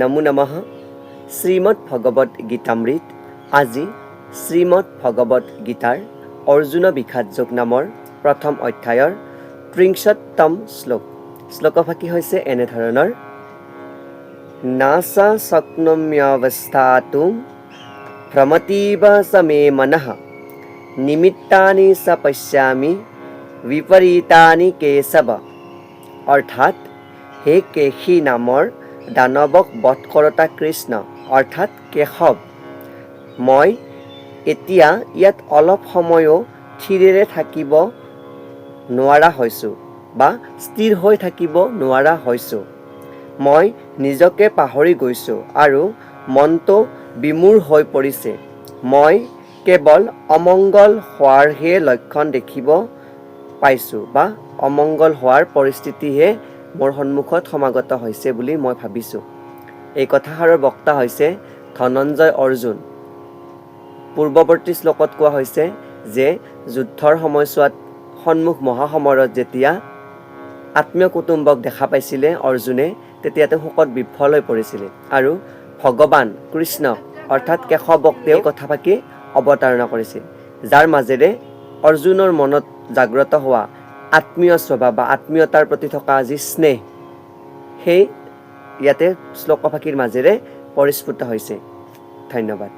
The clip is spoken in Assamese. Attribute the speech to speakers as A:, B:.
A: নমো নমঃ শ্ৰীমদ ভগৱত গীতামৃত আজি শ্ৰীমদ ভগৱত গীতাৰ অৰ্জুন বিষাদ যোগ নামৰ প্ৰথম অধ্যায়ৰ ত্ৰিংশতম শ্লোক। শ্লোকভাষী হৈছে এনেধৰণৰ নাচা শক্নম্যৱস্থাতুম ভ্ৰমতীব মে মনঃ। নিমিত্তানি চ পশ্যামি, বিপৰীতানি কেশৱ। অৰ্থাৎ হে কেশী নামৰ দানৱক বধ কৰোতা কৃষ্ণ অৰ্থাৎ কেশৱ। মই এতিয়া ইয়াত অলপ সময়ো থিৰেৰে থাকিব নোৱাৰা হৈছোঁ বা স্থিৰ হৈ থাকিব নোৱাৰা হৈছোঁ। মই নিজকে পাহৰি গৈছোঁ আৰু মনটো বিমূৰ হৈ পৰিছে। মই কেৱল অমংগল হোৱাৰহে লক্ষণ দেখিব পাইছোঁ বা অমংগল হোৱাৰ পৰিস্থিতিহে মোৰ সন্মুখত সমাগত হৈছে বুলি মই ভাবিছোঁ। এই কথাষাৰৰ বক্তা হৈছে ধনঞ্জয় অৰ্জুন। পূৰ্বৱৰ্তী শ্লোকত কোৱা হৈছে যে যুদ্ধৰ সময়ছোৱাত সন্মুখ মহাসমৰত যেতিয়া আত্মীয় কুটুম্বক দেখা পাইছিলে অৰ্জুনে তেতিয়া তেওঁ শোকত বিফল হৈ পৰিছিলে আৰু ভগৱান কৃষ্ণ অৰ্থাৎ কেশৱক তেওঁ কথা পাতি অৱতাৰণা কৰিছিল। যাৰ মাজেৰে অৰ্জুনৰ মনত জাগ্ৰত হোৱা আত্মীয় স্বভাৱ বা আত্মীয়তাৰ প্ৰতি থকা যি স্নেহ, সেই ইয়াতে শ্লোকভাষীৰ মাজেৰে পৰিস্ফুট হৈছে। ধন্যবাদ।